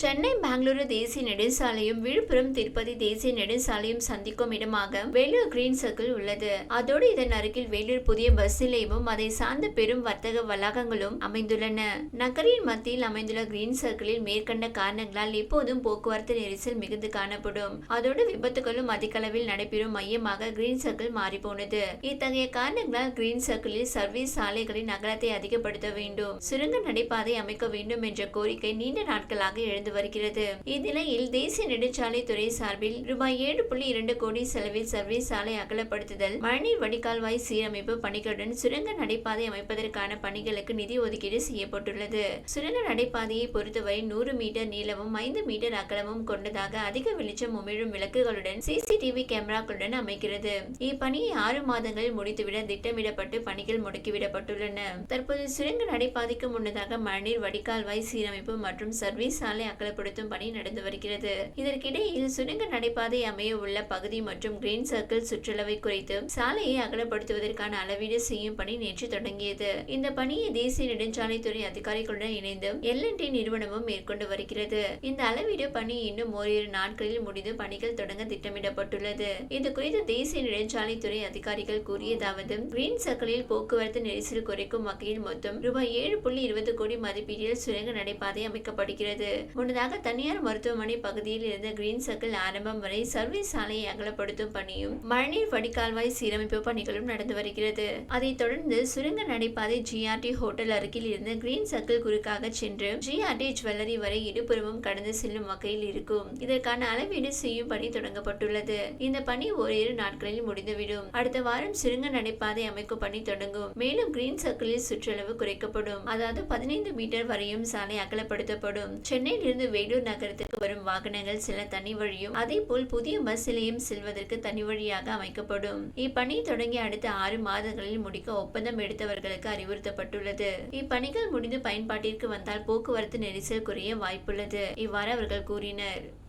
சென்னை பெங்களூரு தேசிய நெடுஞ்சாலையும் விழுப்புரம் திருப்பதி தேசிய நெடுஞ்சாலையும் சந்திக்கும் இடமாக வேலூர் கிரீன் சர்க்கிள் உள்ளது. அதோடு இதன் அருகில் வேலூர் புதிய பஸ் நிலையமும் அதை சார்ந்த பெரும் வர்த்தக வளாகங்களும் அமைந்துள்ளன. நகரின் மத்தியில் அமைந்துள்ள கிரீன் சர்க்கிளில் மேற்கண்ட காரணங்களால் எப்போதும் போக்குவரத்து நெரிசல் மிகுந்து காணப்படும். அதோடு விபத்துகளும் அதிக அளவில் நடைபெறும் மையமாக கிரீன் சர்க்கிள் மாறிப்போனது. இத்தகைய காரணங்களால் கிரீன் சர்க்கிளில் சர்வீஸ் சாலைகளின் அகலத்தை அதிகப்படுத்த வேண்டும் சுரங்க நடைபாதை அமைக்க வேண்டும் என்ற கோரிக்கை நீண்ட நாட்களாக எழுந்து வருகிறது. இந்நிலையில் தேசிய நெடுஞ்சாலைத்துறை சார்பில் ரூபாய் ஏழு புள்ளி இரண்டு கோடி செலவில் சர்வீஸ் சாலை அகலப்படுத்துதல் மழைநீர் வடிகால்வாய் சீரமைப்பு பணிகளுடன் சுரங்க நடைபாதை அமைப்பதற்கான பணிகளுக்கு நிதி ஒதுக்கீடு செய்யப்பட்டுள்ளது. சுரங்க நடைபாதையை பொறுத்தவரை நூறு மீட்டர் நீளமும் ஐந்து மீட்டர் அகலமும் கொண்டதாக அதிக வெளிச்சம் உமிழும் விளக்குகளுடன் சிசிடிவி கேமராக்களுடன் அமைக்கிறது இப்பணியை ஆறு மாதங்களில் முடித்துவிட திட்டமிடப்பட்டு பணிகள் முடுக்கிவிடப்பட்டுள்ளன. தற்போது சுரங்க நடைபாதைக்கு முன்னதாக மழைநீர் வடிகால்வாய் சீரமைப்பு மற்றும் சர்வீஸ் சாலை அகலப்படுத்தும் பணி நடந்து வருகிறது. இதற்கிடையில் சுரங்க நடைபாதை அமைய உள்ள பகுதி மற்றும் கிரீன் சர்க்கிள் சுற்றளவை குறைத்து சாலையை அகலப்படுத்துவதற்கான அளவீடு செய்யும் பணி நேற்று தொடங்கியது. இந்த பணியை தேசிய நெடுஞ்சாலைத்துறை அதிகாரிகளுடன் இணைந்து எல்என்டி நிறுவனமும் மேற்கொண்டு வருகிறது. இந்த அளவீடு பணி இன்னும் ஓரிரு நாட்களில் முடிந்து பணிகள் தொடங்க திட்டமிடப்பட்டுள்ளது. இது குறித்து தேசிய நெடுஞ்சாலைத்துறை அதிகாரிகள் கூறியதாவது கிரீன் சர்க்கிளில் போக்குவரத்து நெரிசல் குறைக்கும் வகையில் மொத்தம் ரூபாய் ஏழு புள்ளி இருபது கோடி மதிப்பீட்டில் சுரங்க நடைபாதை அமைக்கப்படுகிறது. முன்னதாக தனியார் மருத்துவமனை பகுதியில் இருந்த கிரீன் சர்க்கிள் ஆரம்பம் வரை சர்வீஸ் சாலையை அகலப்படுத்தும் பணியும் மழைநீர் வடிகால்வாய் சீரமைப்பு பணிகளும் நடந்து வருகிறது. அதைத் தொடர்ந்து சுரங்க நடைபாதை ஜிஆர்டி ஹோட்டல் அருகில் இருந்து கிரீன் சர்க்கிள் குறுக்காக சென்று ஜிஆர்டி ஜுவல்லரி வரை இருபுறமும் கடந்து செல்லும் வகையில் இருக்கும். இதற்கான அளவீடு செய்யும் பணி தொடங்கப்பட்டுள்ளது. இந்த பணி ஓரிரு நாட்களில் முடிந்துவிடும். அடுத்த வாரம் சுருங்க நடைபாதை அமைக்கும் பணி தொடங்கும். மேலும் கிரீன் சர்க்கிளில் சுற்றளவு குறைக்கப்படும். அதாவது பதினைந்து மீட்டர் வரையும் சாலை அகலப்படுத்தப்படும். சென்னையில் இருந்து வேலூர் நகரத்திற்கு வரும் வாகனங்கள் செல்ல தனி வழியும் அதே போல் புதிய பஸ் நிலையம் செல்வதற்கு தனி வழியாக அமைக்கப்படும். இப்பணி தொடங்கி அடுத்த ஆறு மாதங்களில் முடிக்க ஒப்பந்தம் எடுத்தவர்களுக்கு அறிவுறுத்தப்பட்டுள்ளது. இப்பணிகள் முடிந்து பயன்பாட்டிற்கு வந்தால் போக்குவரத்து நெரிசல் குறைய வாய்ப்புள்ளது இவ்வாறு அவர்கள் கூறினர்.